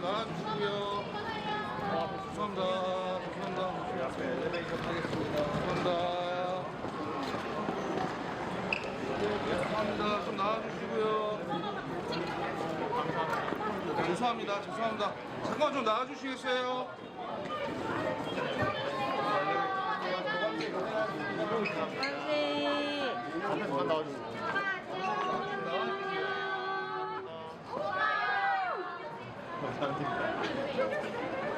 나와주시고요. 죄송합니다. 죄송합니다. 죄송합니다. 죄송합니다. 좀 나와주시고요. 죄송합니다. 죄송합니다. 잠깐 좀 나와주시겠어요?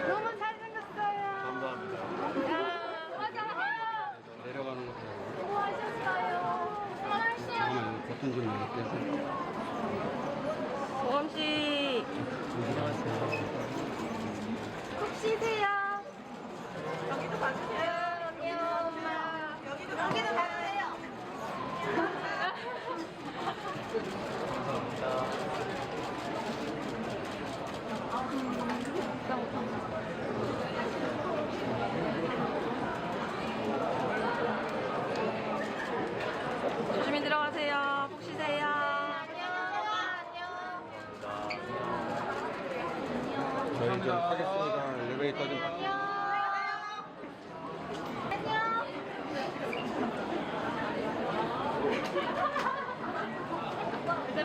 너무 잘생겼어요. 감사합니다. 야, 내려가는 거 보고 수고하셨어요. 잠깐만 버튼 좀 눌러주세요. 보검 씨, 조심히 들어가세요. 푹 쉬세요. 저희 좀 타겠습니다. 엘리베이터 좀. 안녕. 안녕. 네,